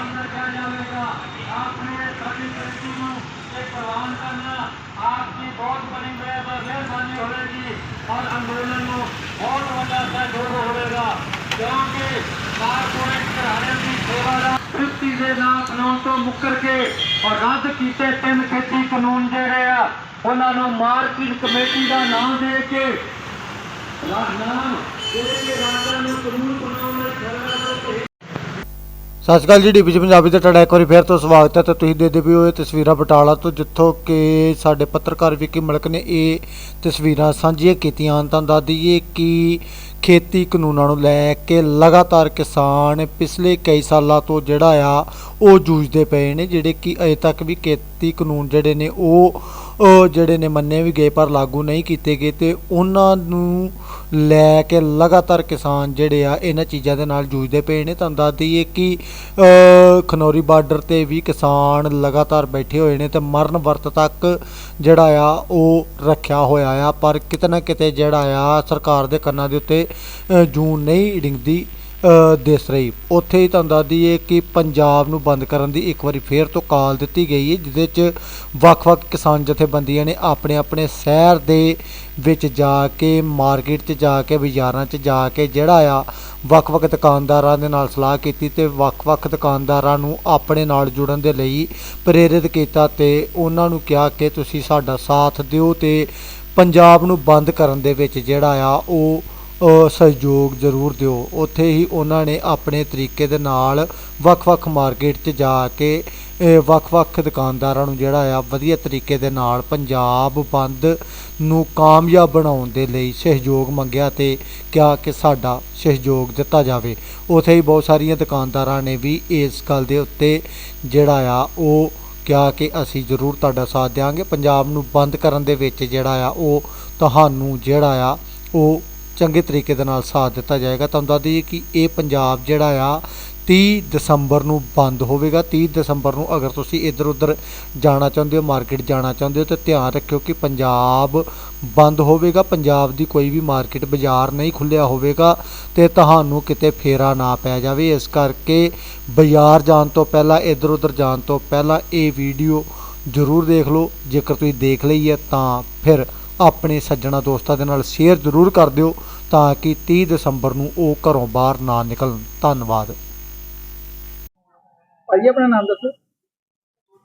ਅੰਦਰ ਕਿਹਾ ਜਾਵੇਗਾ। ਆਪਣੇ ਸਾਡੀ ਕ੍ਰਿਤੀ ਨੂੰ ਇਹ ਪ੍ਰਵਾਨ ਕਰਨਾ ਆਪ ਦੀ ਬਹੁਤ ਬੜੀ ਮਿਹਰ- ਮਿਹਰਬਾਨੀ ਹੋਵੇਗੀ ਔਰ ਅੰਦੋਲਨ ਨੂੰ ਬਹੁਤ ਵੱਡਾ ਸਹਿਯੋਗ ਹੋਵੇਗਾ। ਕਿਉਂਕਿ ਕਾਰਪੋਰੇਟ ਘਰਾਣਿਆਂ ਦੀ ਸੇਵਾ ਦਾ ਤ੍ਰਿਪਤੀ ਦੇ ਨਾਂ ਕਾਨੂੰਨ ਤੋਂ ਮੁੱਕਰ ਕੇ ਔਰ ਰੱਦ ਕੀਤੇ ਤਿੰਨ ਖੇਤੀ ਕਾਨੂੰਨ ਜਿਹੜੇ ਆ, ਉਹਨਾਂ ਨੂੰ ਮਾਰਕੀਟ ਕਮੇਟੀ ਦਾ ਨਾਮ ਸਤਿ ਸ਼੍ਰੀ ਅਕਾਲ ਜੀ ਡੀਪੀ ਪੰਜਾਬੀ ਤੇ ਤੁਹਾਡਾ ਇੱਕ ਵਾਰੀ ਫੇਰ ਤੋਂ ਸਵਾਗਤ ਹੈ ਤੇ ਤੁਸੀਂ ਦੇਖਦੇ ਪਏ ਹੋ ਇਹ ਤਸਵੀਰਾਂ ਬਟਾਲਾ ਤੋਂ ਜਿੱਥੋਂ ਕਿ ਸਾਡੇ ਪੱਤਰਕਾਰ ਵਿੱਕੀ ਮਲਕ ਨੇ ਇਹ ਤਸਵੀਰਾਂ ਸਾਂਝੀਆਂ ਕੀਤੀਆਂ ਹਨ। ਤਾਂ ਦੱਸ ਦਈਏ ਕਿ ਖੇਤੀ ਕਾਨੂੰਨਾਂ ਨੂੰ ਲੈ ਕੇ ਲਗਾਤਾਰ ਕਿਸਾਨ ਪਿਛਲੇ ਕਈ ਸਾਲਾਂ ਤੋਂ ਜਿਹੜਾ ਆ, ਉਹ ਜੂਝਦੇ ਪਏ ਨੇ, ਜਿਹੜੇ ਕਿ ਅਜੇ ਤੱਕ ਵੀ ਖੇਤੀ ਕਾਨੂੰਨ ਜਿਹੜੇ ਨੇ ਉਹ ਜਿਹੜੇ ਨੇ ਮੰਨੇ ਵੀ ਗਏ ਪਰ ਲਾਗੂ ਨਹੀਂ ਕੀਤੇ ਗਏ ਤੇ ਉਹਨਾਂ ਨੂੰ ਲੈ ਕੇ ਲਗਾਤਾਰ ਕਿਸਾਨ ਜਿਹੜੇ ਆ ਇਹਨਾਂ ਚੀਜ਼ਾਂ ਦੇ ਨਾਲ ਜੂਝਦੇ ਪਏ ਨੇ। ਤੁਹਾਨੂੰ ਦੱਸ ਦਈਏ ਕਿ ਖਨੌਰੀ ਬਾਰਡਰ ਤੇ ਵੀ ਕਿਸਾਨ ਲਗਾਤਾਰ ਬੈਠੇ ਹੋਏ ਨੇ ਤੇ ਮਰਨ ਵਰਤ ਤੱਕ ਜਿਹੜਾ ਆ ਉਹ ਰੱਖਿਆ ਹੋਇਆ ਆ, ਪਰ ਕਿਤੇ ਨਾ ਕਿਤੇ ਜਿਹੜਾ ਆ ਸਰਕਾਰ ਦੇ ਕੰਨਾਂ ਦੇ ਉੱਤੇ ਜੂਨ ਨਹੀਂ ਡਿੰਗਦੀ। ਦਿਸ ਰਹੀ। ਉੱਥੇ ਹੀ ਤੁਹਾਨੂੰ ਦੱਸ ਦਈਏ ਕਿ ਪੰਜਾਬ ਨੂੰ ਬੰਦ ਕਰਨ ਦੀ ਇੱਕ ਵਾਰੀ ਫੇਰ ਤੋਂ ਕਾਲ ਦਿੱਤੀ ਗਈ ਹੈ, ਜਿਹਦੇ 'ਚ ਵੱਖ-ਵੱਖ ਕਿਸਾਨ ਜਥੇਬੰਦੀਆਂ ਨੇ ਆਪਣੇ ਆਪਣੇ ਸ਼ਹਿਰ ਦੇ ਵਿੱਚ ਜਾ ਕੇ, ਮਾਰਕੀਟ 'ਚ ਜਾ ਕੇ, ਬਾਜ਼ਾਰਾਂ 'ਚ ਜਾ ਕੇ ਜਿਹੜਾ ਆ, ਵੱਖ-ਵੱਖ ਦੁਕਾਨਦਾਰਾਂ ਦੇ ਨਾਲ ਸਲਾਹ ਕੀਤੀ ਤੇ ਵੱਖ-ਵੱਖ ਦੁਕਾਨਦਾਰਾਂ ਨੂੰ ਆਪਣੇ ਨਾਲ ਜੁੜਨ ਦੇ ਲਈ ਪ੍ਰੇਰਿਤ ਕੀਤਾ ਤੇ ਉਹਨਾਂ ਨੂੰ ਕਿਹਾ ਕਿ ਤੁਸੀਂ ਸਾਡਾ ਸਾਥ ਦਿਓ ਤੇ ਪੰਜਾਬ ਨੂੰ ਬੰਦ ਕਰਨ ਦੇ ਵਿੱਚ ਜਿਹੜਾ ਆ, ਉਹ ਸਹਿਯੋਗ ਜ਼ਰੂਰ ਦਿਓ। ਉੱਥੇ ਹੀ ਉਹਨਾਂ ਨੇ ਆਪਣੇ ਤਰੀਕੇ ਦੇ ਨਾਲ ਵੱਖ-ਵੱਖ ਮਾਰਕੀਟ 'ਚ ਜਾ ਕੇ ਵੱਖ-ਵੱਖ ਦੁਕਾਨਦਾਰਾਂ ਨੂੰ ਜਿਹੜਾ ਆ, ਵਧੀਆ ਤਰੀਕੇ ਦੇ ਨਾਲ ਪੰਜਾਬ ਬੰਦ ਨੂੰ ਕਾਮਯਾਬ ਬਣਾਉਣ ਦੇ ਲਈ ਸਹਿਯੋਗ ਮੰਗਿਆ ਤੇ ਕਿਹਾ ਕਿ ਸਾਡਾ ਸਹਿਯੋਗ ਦਿੱਤਾ ਜਾਵੇ। ਉੱਥੇ ਹੀ ਬਹੁਤ ਸਾਰੀਆਂ ਦੁਕਾਨਦਾਰਾਂ ਨੇ ਵੀ ਇਸ ਗੱਲ ਦੇ ਉੱਤੇ ਜਿਹੜਾ ਆ, ਉਹ ਕਿਹਾ ਕਿ ਅਸੀਂ ਜ਼ਰੂਰ ਤੁਹਾਡਾ ਸਾਥ ਦੇਵਾਂਗੇ ਪੰਜਾਬ ਨੂੰ ਬੰਦ ਕਰਨ ਦੇ ਵਿੱਚ ਜਿਹੜਾ ਆ, ਉਹ ਤੁਹਾਨੂੰ ਜਿਹੜਾ ਆ, ਉਹ ਚੰਗੇ ਤਰੀਕੇ ਦੇ ਨਾਲ ਸਾਥ ਦਿੱਤਾ ਜਾਏਗਾ। ਤੁਹਾਨੂੰ ਦੱਸ ਦਈਏ ਕਿ ਇਹ ਪੰਜਾਬ ਜਿਹੜਾ ਆ 30 ਦਸੰਬਰ ਨੂੰ ਬੰਦ ਹੋਵੇਗਾ। 30 ਦਸੰਬਰ ਨੂੰ ਅਗਰ ਤੁਸੀਂ ਇੱਧਰ ਉੱਧਰ ਜਾਣਾ ਚਾਹੁੰਦੇ ਹੋ, ਮਾਰਕੀਟ ਜਾਣਾ ਚਾਹੁੰਦੇ ਹੋ, ਤਾਂ ਧਿਆਨ ਰੱਖਿਓ ਕਿ ਪੰਜਾਬ ਬੰਦ ਹੋਵੇਗਾ। ਪੰਜਾਬ ਦੀ ਕੋਈ ਵੀ ਮਾਰਕੀਟ ਬਾਜ਼ਾਰ ਨਹੀਂ ਖੁੱਲਿਆ ਹੋਵੇਗਾ ਤੇ ਤੁਹਾਨੂੰ ਕਿਤੇ ਫੇਰਾ ਨਾ ਪੈ ਜਾਵੇ। ਇਸ ਕਰਕੇ ਬਾਜ਼ਾਰ ਜਾਣ ਤੋਂ ਪਹਿਲਾਂ ਇੱਧਰ ਉੱਧਰ ਜਾਣ ਤੋਂ ਪਹਿਲਾਂ ਇਹ ਵੀਡੀਓ ਜ਼ਰੂਰ ਦੇਖ ਲਓ। ਜੇਕਰ ਤੁਸੀਂ ਦੇਖ ਲਈ ਹੈ, ਤਾਂ ਫਿਰ ਆਪਣੇ ਸੱਜਣਾ ਦੋਸਤਾਂ ਦੇ ਨਾਲ ਸ਼ੇਅਰ ਜ਼ਰੂਰ ਕਰ ਦਿਓ ਤਾਂ ਕਿ 30 ਦਸੰਬਰ ਨੂੰ ਉਹ ਘਰੋਂ ਬਾਹਰ ਨਾ ਨਿਕਲਣ। ਧੰਨਵਾਦ। ਭਾਈ ਆਪਣਾ ਨਾਮ ਦੱਸੋ।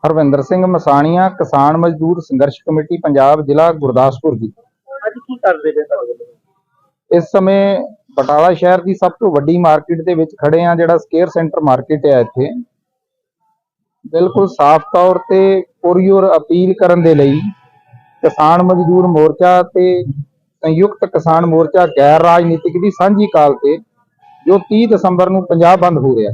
ਹਰਵਿੰਦਰ ਸਿੰਘ ਮਸਾਣੀਆਂ ਕਿਸਾਨ ਮਜ਼ਦੂਰ ਸੰਘਰਸ਼ ਕਮੇਟੀ ਪੰਜਾਬ ਜ਼ਿਲ੍ਹਾ ਗੁਰਦਾਸਪੁਰ ਜੀ। ਅੱਜ ਕੀ ਕਰਦੇ ਪਏ ਤੁਹਾਡੇ ਇਸ ਸਮੇਂ ਬਟਾਲਾ ਸ਼ਹਿਰ ਦੀ ਸਭ ਤੋਂ ਵੱਡੀ ਮਾਰਕੀਟ ਦੇ ਵਿੱਚ ਖੜੇ ਆ ਜਿਹੜਾ ਸਕੇਅਰ ਸੈਂਟਰ ਮਾਰਕੀਟ ਹੈ ਇੱਥੇ। ਬਿਲਕੁਲ ਸਾਫ਼ ਤੌਰ ਤੇ ਪੁਰਯੁਰ ਅਪੀਲ ਕਰਨ ਦੇ ਲਈ ਕਿਸਾਨ ਮਜ਼ਦੂਰ ਮੋਰਚਾ ਤੇ ਸੰਯੁਕਤ ਕਿਸਾਨ ਮੋਰਚਾ ਗੈਰ ਰਾਜਨੀਤਿਕ ਦੀ ਸਾਂਝੀ ਕਾਲ ਤੇ ਜੋ 30 ਦਸੰਬਰ ਨੂੰ ਪੰਜਾਬ ਬੰਦ ਹੋ ਰਿਹਾ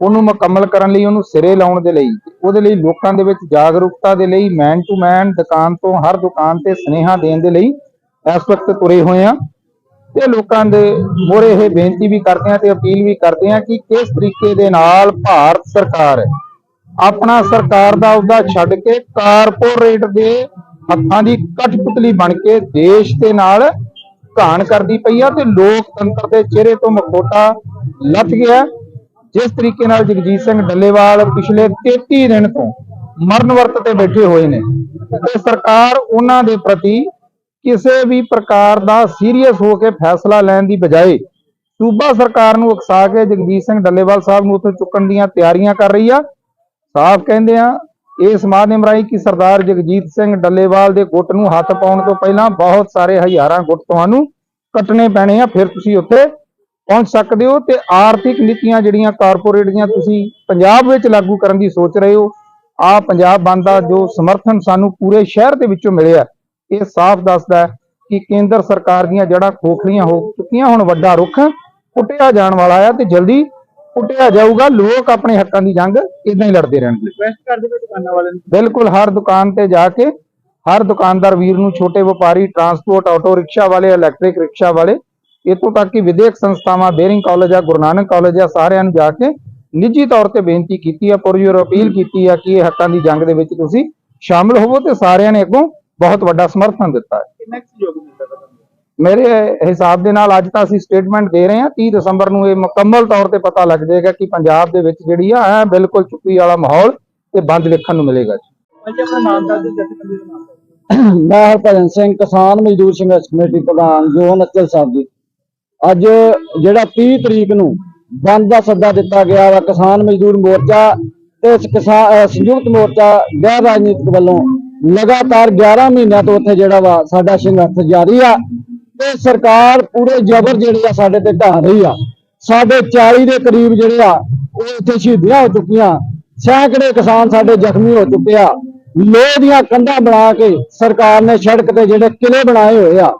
ਉਹਨੂੰ ਮੁਕੰਮਲ ਕਰਨ ਲਈ ਉਹਨੂੰ ਸਿਰੇ ਲਾਉਣ ਦੇ ਲਈ ਉਹਦੇ ਲਈ ਲੋਕਾਂ ਦੇ ਵਿੱਚ ਜਾਗਰੂਕਤਾ ਦੇ ਲਈ ਮੈਨ ਟੂ ਮੈਨ ਦੁਕਾਨ ਤੋਂ ਹਰ ਦੁਕਾਨ ਤੇ ਸਨੇਹਾ ਦੇਣ ਦੇ ਲਈ ਇਸ ਵਕਤ ਤੁਰੇ ਹੋਏ ਆ ਤੇ ਲੋਕਾਂ ਦੇ ਮੋਰੇ ਇਹ ਬੇਨਤੀ ਵੀ ਕਰਦੇ ਆ ਤੇ ਅਪੀਲ ਵੀ ਕਰਦੇ ਆ ਕਿ ਕਿਸ ਤਰੀਕੇ ਦੇ ਨਾਲ ਭਾਰਤ ਸਰਕਾਰ ਆਪਣਾ ਸਰਕਾਰ ਦਾ ਅਹੁਦਾ ਛੱਡ ਕੇ ਕਾਰਪੋਰੇਟ ਦੇ ਹੱਥਾਂ ਦੀ ਕਠਪੁਤਲੀ ਬਣ ਕੇ ਦੇਸ਼ ਦੇ ਨਾਲ ਘਾਣ ਕਰਦੀ ਪਈ ਆ ਤੇ ਲੋਕਤੰਤਰ ਦੇ ਚਿਹਰੇ ਤੋਂ ਮਖੋਟਾ ਲੱਥ ਗਿਆ। ਜਿਸ ਤਰੀਕੇ ਨਾਲ ਜਗਜੀਤ ਸਿੰਘ ਡੱਲੇਵਾਲ ਪਿਛਲੇ 33 ਦਿਨ ਤੋਂ ਮਰਨ ਵਰਤ ਤੇ ਬੈਠੇ ਹੋਏ ਨੇ ਤੇ ਸਰਕਾਰ ਉਹਨਾਂ ਦੇ ਪ੍ਰਤੀ ਕਿਸੇ ਵੀ ਪ੍ਰਕਾਰ ਦਾ ਸੀਰੀਅਸ ਹੋ ਕੇ ਫੈਸਲਾ ਲੈਣ ਦੀ ਬਜਾਏ ਸੂਬਾ ਸਰਕਾਰ ਨੂੰ ਉਕਸਾ ਕੇ ਜਗਜੀਤ ਸਿੰਘ ਡੱਲੇਵਾਲ ਸਾਹਿਬ ਨੂੰ ਉੱਥੋਂ ਚੁੱਕਣ ਦੀਆਂ ਤਿਆਰੀਆਂ ਕਰ ਰਹੀ ਆ। ਸਾਫ਼ ਕਹਿੰਦੇ ਆ ਇਸ ਮਾਧਿਅਮ ਰਾਹੀਂ ਕਿ ਸਰਦਾਰ ਜਗਜੀਤ ਸਿੰਘ ਡੱਲੇਵਾਲ ਦੇ ਗੁੱਟ ਨੂੰ ਹੱਥ ਪਾਉਣ ਤੋਂ ਪਹਿਲਾਂ ਬਹੁਤ ਸਾਰੇ ਹਜ਼ਾਰਾਂ ਗੁੱਟ ਤੁਹਾਨੂੰ ਕੱਟਣੇ ਪੈਣੇ ਆ। ਫਿਰ ਤੁਸੀਂ ਉੱਥੇ ਪਹੁੰਚ ਸਕਦੇ ਹੋ ਤੇ ਆਰਥਿਕ ਨੀਤੀਆਂ ਜਿਹੜੀਆਂ ਕਾਰਪੋਰੇਟ ਦੀਆਂ ਤੁਸੀਂ ਪੰਜਾਬ ਵਿੱਚ ਲਾਗੂ ਕਰਨ ਦੀ ਸੋਚ ਰਹੇ ਹੋ, ਆ ਪੰਜਾਬ ਬੰਦ ਦਾ ਜੋ ਸਮਰਥਨ ਸਾਨੂੰ ਪੂਰੇ ਸ਼ਹਿਰ ਦੇ ਵਿੱਚੋਂ ਮਿਲਿਆ, ਇਹ ਸਾਫ਼ ਦੱਸਦਾ ਕਿ ਕੇਂਦਰ ਸਰਕਾਰ ਦੀਆਂ ਜੜ੍ਹਾਂ ਖੋਖਲੀਆਂ ਹੋ ਚੁੱਕੀਆਂ, ਹੁਣ ਵੱਡਾ ਰੁੱਖ ਪੁੱਟਿਆ ਜਾਣ ਵਾਲਾ ਆ ਤੇ ਜਲਦੀ ਪੁੱਟਿਆ ਜਾਊਗਾ ਲੋਕ ਆਪਣੇ ਹੱਕਾਂ ਦੀ ਜੰਗ ਇਦਾਂ ਹੀ ਲੜਦੇ ਰਹਿਣਗੇ। ਰਿਕਵੈਸਟ ਕਰਦੇ ਪਏ ਦੁਕਾਨਾਂ ਵਾਲਿਆਂ ਨੂੰ? ਬਿਲਕੁਲ ਹਰ ਦੁਕਾਨ ਤੇ ਜਾ ਕੇ ਹਰ ਦੁਕਾਨਦਾਰ ਵੀਰ ਨੂੰ ਛੋਟੇ ਵਪਾਰੀ ਟਰਾਂਸਪੋਰਟ ਆਟੋ ਰਿਕਸ਼ਾ ਵਾਲੇ ਇਲੈਕਟ੍ਰਿਕ ਰਿਕਸ਼ਾ ਵਾਲੇ ਇਤੋਂ ਤੱਕ ਕਿ ਵਿਦੇਸ਼ ਸੰਸਥਾਵਾਂ ਬੇਰਿੰਗ ਕਾਲਜ ਆ ਗੁਰੂ ਨਾਨਕ ਕਾਲਜ ਆ ਸਾਰਿਆਂ ਨੂੰ ਜਾ ਕੇ ਨਿੱਜੀ ਤੌਰ ਤੇ ਬੇਨਤੀ ਕੀਤੀ ਆ ਪੁਰਜੋਰ ਅਪੀਲ ਕੀਤੀ ਆ ਕਿ ਇਹ ਹੱਕਾਂ ਦੀ ਜੰਗ ਦੇ ਵਿੱਚ ਤੁਸੀਂ ਸ਼ਾਮਲ ਹੋਵੋ ਤੇ ਸਾਰਿਆਂ ਨੇ ਅੱਗੋਂ ਬਹੁਤ ਵੱਡਾ ਸਮਰਥਨ ਦਿੱਤਾ ਹੈ। ਕਿੰਨਾ ਸਹਿਯੋਗ ਮੇਰੇ ਹਿਸਾਬ ਦੇ ਨਾਲ ਅੱਜ ਤਾਂ ਅਸੀਂ ਸਟੇਟਮੈਂਟ ਦੇ ਰਹੇ ਹਾਂ 30 ਦਸੰਬਰ ਨੂੰ ਇਹ ਮੁਕੰਮਲ ਤੌਰ ਤੇ ਪਤਾ ਲੱਗ ਜਾਏਗਾ ਕਿ ਪੰਜਾਬ ਦੇ ਵਿੱਚ ਜਿਹੜੀ ਆ ਐਂ ਬਿਲਕੁਲ ਚੁੱਪੀ ਵਾਲਾ ਮਾਹੌਲ ਤੇ ਬੰਦ ਵੇਖਣ ਨੂੰ ਮਿਲੇਗਾ ਜੀ। ਮੈਂ ਹਰਭਜਨ ਸਿੰਘ ਕਿਸਾਨ ਮਜ਼ਦੂਰ ਸੰਘਰਸ਼ ਕਮੇਟੀ ਪ੍ਰਧਾਨ ਜੋਨ ਅਚਲ ਸਾਹਿਬ ਜੀ। ਅੱਜ ਜਿਹੜਾ 30 ਤਰੀਕ ਨੂੰ ਬੰਦ ਦਾ ਸੱਦਾ ਦਿੱਤਾ ਗਿਆ ਵਾ ਕਿਸਾਨ ਮਜ਼ਦੂਰ ਮੋਰਚਾ ਤੇ ਇਸ ਕਿਸਾਨ ਸੰਯੁਕਤ ਮੋਰਚਾ ਗੈਰ ਰਾਜਨੀਤਿਕ ਵੱਲੋਂ ਲਗਾਤਾਰ 11 ਮਹੀਨਿਆਂ ਤੋਂ ਉੱਥੇ ਜਿਹੜਾ ਵਾ ਸਾਡਾ ਸੰਘਰਸ਼ ਜਾਰੀ ਆ। ਤੇ ਸਰਕਾਰ ਪੂਰੇ ਜ਼ਬਰ ਜਿਹੜੀ ਆ ਸਾਡੇ ਤੇ ਢਾ ਰਹੀ ਆ। ਸਾਡੇ 40 ਦੇ ਕਰੀਬ ਜਿਹੜੇ ਆ, ਉਹ ਇੱਥੇ ਸ਼ਹੀਦੀਆਂ ਹੋ ਚੁੱਕੀਆਂ। ਸੈਂਕੜੇ ਕਿਸਾਨ ਸਾਡੇ ਜ਼ਖਮੀ ਹੋ ਚੁੱਕੇ ਆ। ਲੋਹ ਦੀਆਂ ਕੰਧਾਂ ਬਣਾ ਕੇ ਸਰਕਾਰ ਨੇ ਸੜਕ ਤੇ ਜਿਹੜੇ ਕਿਲੇ ਬਣਾਏ ਹੋਏ ਆ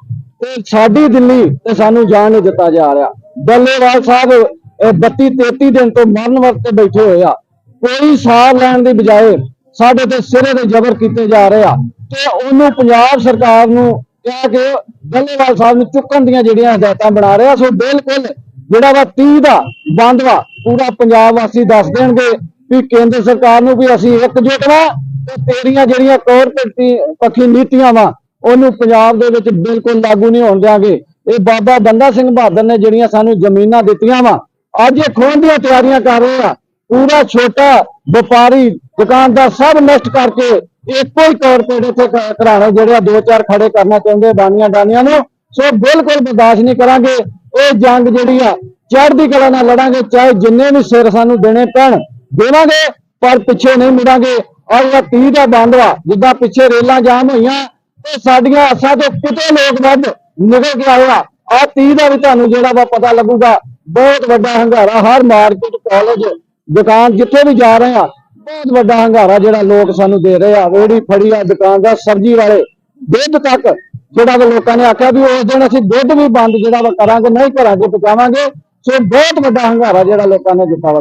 ਤੇ ਸਾਡੀ ਦਿੱਲੀ ਤੇ ਸਾਨੂੰ ਜਾਣ ਨਹੀਂ ਦਿੱਤਾ ਜਾ ਰਿਹਾ। ਬੱਲੇਵਾਲ ਸਾਹਿਬ, ਇਹ 32 33 ਦਿਨ ਤੋਂ ਮਰਨ ਵਰਤੇ ਬੈਠੇ ਹੋਏ ਆ। ਕੋਈ ਸਾਹ ਲੈਣ ਦੀ ਬਜਾਏ ਸਾਡੇ ਤੇ ਸਿਰੇ ਤੇ ਜ਼ਬਰ ਕੀਤੇ ਜਾ ਰਹੇ ਆ। ਤੇ ਉਹਨੂੰ ਪੰਜਾਬ ਸਰਕਾਰ ਨੂੰ ਕਿਹਾ ਕਿ ਬੱਲੇਵਾਲ ਸਾਹਿਬ ਨੂੰ ਚੁੱਕਣ ਦੀਆਂ ਜਿਹੜੀਆਂ ਹਦਾਇਤਾਂ ਬਣਾ ਰਿਹਾ ਸੋ ਬਿਲਕੁਲ ਜਿਹੜਾ ਵਾ 30 ਦਾ ਬੰਦ ਪੂਰਾ ਪੰਜਾਬ ਵਾਸੀ ਦੱਸ ਦੇਣਗੇ ਵੀ ਕੇਂਦਰ ਸਰਕਾਰ ਨੂੰ ਵੀ ਅਸੀਂ ਇਕਜੁੱਟ ਵਾ ਤੇ ਤੇਰੀਆਂ ਜਿਹੜੀਆਂ ਕਾਰਪੋਰੇਟ ਪੱਖੀ ਨੀਤੀਆਂ ਵਾ, ਉਹਨੂੰ ਪੰਜਾਬ ਦੇ ਵਿੱਚ ਬਿਲਕੁਲ ਲਾਗੂ ਨਹੀਂ ਹੋਣ ਦਿਆਂਗੇ। ਇਹ ਬਾਬਾ ਬੰਦਾ ਸਿੰਘ ਬਹਾਦਰ ਨੇ ਜਿਹੜੀਆਂ ਸਾਨੂੰ ਜ਼ਮੀਨਾਂ ਦਿੱਤੀਆਂ ਵਾ, ਅੱਜ ਇਹ ਖੋਹਣ ਦੀਆਂ ਤਿਆਰੀਆਂ ਕਰ ਰਹੇ ਆ। ਪੂਰਾ ਛੋਟਾ ਵਪਾਰੀ ਦੁਕਾਨਦਾਰ ਸਭ ਨਸ਼ਟ ਕਰਕੇ ਇੱਕੋ ਹੀ ਕਾਰਪੋਰੇਟ ਇੱਥੇ ਘਰਾਣੇ ਜਿਹੜੇ ਆ, ਦੋ ਚਾਰ ਖੜੇ ਕਰਨਾ ਚਾਹੁੰਦੇ ਦਾਨੀਆਂ ਦਾਨੀਆਂ ਨੂੰ। ਸੋ ਬਿਲਕੁਲ ਬਰਦਾਸ਼ਤ ਨਹੀਂ ਕਰਾਂਗੇ। ਇਹ ਜੰਗ ਜਿਹੜੀ ਆ, ਚੜ੍ਹਦੀ ਕਲਾ ਨਾਲ ਲੜਾਂਗੇ, ਚਾਹੇ ਜਿੰਨੇ ਵੀ ਸਿਰ ਸਾਨੂੰ ਦੇਣੇ ਪੈਣ, ਦੇਵਾਂਗੇ, ਪਰ ਪਿੱਛੇ ਨਹੀਂ ਮੁੜਾਂਗੇ। ਔਰ ਇਹ 30 ਦਾ ਬੰਦ ਵਾ, ਜਿੱਦਾਂ ਪਿੱਛੇ ਰੇਲਾਂ ਜਾਮ ਹੋਈਆਂ, ਤੇ ਸਾਡੀਆਂ ਆਸਾਂ ਤੋਂ ਕਿਤੇ ਲੋਕ ਵੱਧ ਨਿਕਲ ਕੇ ਆਏ ਆ। ਆ 30 ਦਾ ਵੀ ਤੁਹਾਨੂੰ ਜਿਹੜਾ ਵਾ ਪਤਾ ਲੱਗੂਗਾ, ਬਹੁਤ ਵੱਡਾ ਹੰਗਾਰਾ, ਹਰ ਮਾਰਕੀਟ, ਕਾਲਜ, ਦੁਕਾਨ, ਜਿੱਥੇ ਵੀ ਜਾ ਰਹੇ ਆ ਬਹੁਤ ਵੱਡਾ ਹੰਗਾਰਾ ਜਿਹੜਾ ਲੋਕ ਸਾਨੂੰ ਦੇ ਰਹੇ ਆ। ਰੇੜੀ ਫੜੀ ਆ ਦੁਕਾਨਦਾਰ ਸਬਜ਼ੀ ਵਾਲੇ ਦੁੱਧ ਤੱਕ ਜਿਹੜਾ ਵਾ ਲੋਕਾਂ ਨੇ ਆਖਿਆ ਵੀ ਉਸ ਦਿਨ ਅਸੀਂ ਦੁੱਧ ਵੀ ਬੰਦ ਜਿਹੜਾ ਵਾ ਕਰਾਂਗੇ ਨਹੀਂ 'ਚ ਪਕਾਵਾਂਗੇ। ਸੋ ਬਹੁਤ ਵੱਡਾ ਹੰਗਾਰਾ ਜਿਹੜਾ ਲੋਕਾਂ ਨੇ ਦਿੱਤਾ ਵਾ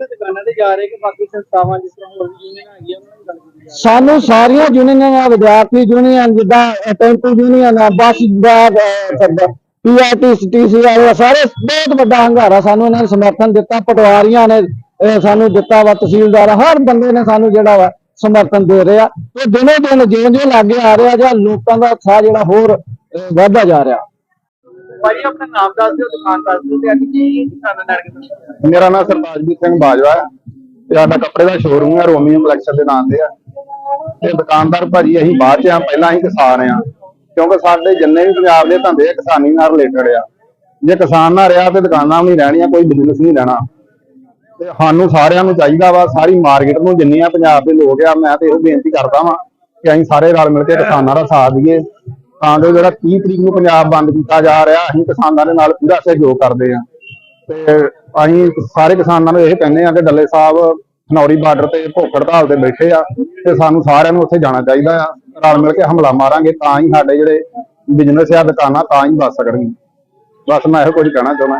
ਦੁਕਾਨਾਂ ਤੇ ਜਾ ਰਹੇ ਕਿ ਬਾਕੀ ਸੰਸਥਾਵਾਂ ਜਿਸ ਤਰ੍ਹਾਂ ਹੋਰ ਯੂਨੀਅਨ ਹੈਗੀਆਂ ਉਹਨਾਂ ਨਾਲ ਗੱਲ ਕੀਤੀ ਜਾ ਸਾਨੂੰ ਸਾਰੀਆਂ ਯੂਨੀਅਨਾਂ ਵਿਦਿਆਰਥੀ ਯੂਨੀਅਨ ਜਿੱਦਾਂ ਟੈਂਪੂ ਯੂਨੀਅਨ ਆ ਬੱਸ ਦਾ ਪੀਆਰਟੀ ਟੀਸੀ ਵਾਲੇ ਸਾਰੇ ਬਹੁਤ ਵੱਡਾ ਹੰਗਾਰਾ ਸਾਨੂੰ ਇਹਨਾਂ ਨੇ ਸਮਰਥਨ ਦਿੱਤਾ ਪਟਵਾਰੀਆਂ ਨੇ ਅਹ, ਸਾਨੂੰ ਦਿੱਤਾ ਵਾ ਤਹਿਸੀਲਦਾਰ ਹਰ ਬੰਦੇ ਨੇ ਸਾਨੂੰ ਜਿਹੜਾ ਵਾ ਸਮਰਥਨ ਦੇ ਰਿਹਾ। ਤੇ ਦਿਨੋ ਦਿਨ ਜਿਉਂ ਜਿਉਂ ਲਾਗੇ ਆ ਰਿਹਾ ਜਾਂ ਲੋਕਾਂ ਦਾ ਉਤਸ਼ਾਹ ਜਿਹੜਾ ਹੋਰ ਵੱਧਦਾ ਜਾ ਰਿਹਾ। ਭਾਜੀ ਆਪਣਾ ਨਾਮ ਦੱਸ ਦਿਓ ਦੁਕਾਨ ਦੱਸ ਦਿਓ ਤੇ ਅੱਜ ਕੀ ਦੁਕਾਨਾਂ ਨਾਲ ਕੇ ਮੇਰਾ ਨਾਮ ਸਰਤਾਜਵੀਰ ਸਿੰਘ ਬਾਜਵਾ ਹੈ ਤੇ ਸਾਡਾ ਕੱਪੜੇ ਦਾ ਸ਼ੋਰੂਮ ਹੈ ਰੋਮੀਓ ਕਲੈਕਸ਼ਨ ਦੇ ਨਾਮ ਤੇ ਆ। ਤੇ ਦੁਕਾਨਦਾਰ ਭਾਜੀ ਅਸੀਂ ਬਾਅਦ ਚ ਆ ਪਹਿਲਾਂ ਅਸੀਂ ਕਿਸਾਨ ਆ ਕਿਉਂਕਿ ਸਾਡੇ ਜਿੰਨੇ ਵੀ ਪੰਜਾਬ ਦੇ ਧੰਦੇ ਕਿਸਾਨੀ ਨਾਲ ਰਿਲੇਟਡ ਆ। ਜੇ ਕਿਸਾਨ ਨਾ ਰਿਹਾ ਤੇ ਦੁਕਾਨਾਂ ਵੀ ਨਹੀਂ ਰਹਿਣੀਆਂ ਕੋਈ ਬਿਜ਼ਨਸ ਨਹੀਂ ਰਹਿਣਾ। ਤੇ ਸਾਨੂੰ ਸਾਰਿਆਂ ਨੂੰ ਚਾਹੀਦਾ ਵਾ, ਸਾਰੀ ਮਾਰਕੀਟ ਨੂੰ ਜਿੰਨੀਆਂ ਪੰਜਾਬ ਦੇ ਲੋਕ ਆ, ਮੈਂ ਤੇ ਇਹੋ ਬੇਨਤੀ ਕਰਦਾ ਵਾਂ ਕਿ ਅਸੀਂ ਸਾਰੇ ਰਲ ਮਿਲ ਕੇ ਕਿਸਾਨਾਂ ਦਾ ਸਾਥ ਦਈਏ। ਤਾਂ ਜੋ ਜਿਹੜਾ 30 ਤਰੀਕ ਨੂੰ ਪੰਜਾਬ ਬੰਦ ਕੀਤਾ ਜਾ ਰਿਹਾ, ਅਸੀਂ ਕਿਸਾਨਾਂ ਦੇ ਨਾਲ ਪੂਰਾ ਸਹਿਯੋਗ ਕਰਦੇ ਆ ਤੇ ਅਸੀਂ ਸਾਰੇ ਕਿਸਾਨਾਂ ਨੂੰ ਇਹ ਕਹਿੰਦੇ ਆ ਕਿ ਡੱਲੇ ਸਾਹਿਬ ਖਨੌਰੀ ਬਾਰਡਰ ਤੇ ਭੁੱਖ ਹੜਤਾਲ ਤੇ ਬੈਠੇ ਆ ਤੇ ਸਾਨੂੰ ਸਾਰਿਆਂ ਨੂੰ ਉੱਥੇ ਜਾਣਾ ਚਾਹੀਦਾ ਆ। ਰਲ ਮਿਲ ਕੇ ਹਮਲਾ ਮਾਰਾਂਗੇ ਤਾਂ ਹੀ ਸਾਡੇ ਜਿਹੜੇ ਬਿਜ਼ਨਸ ਆ, ਦੁਕਾਨਾਂ ਤਾਂ ਹੀ ਬਚ ਸਕਣਗੇ ਬਸ ਮੈਂ ਇਹੋ ਕੁਝ ਕਹਿਣਾ ਚਾਹੁੰਦਾ।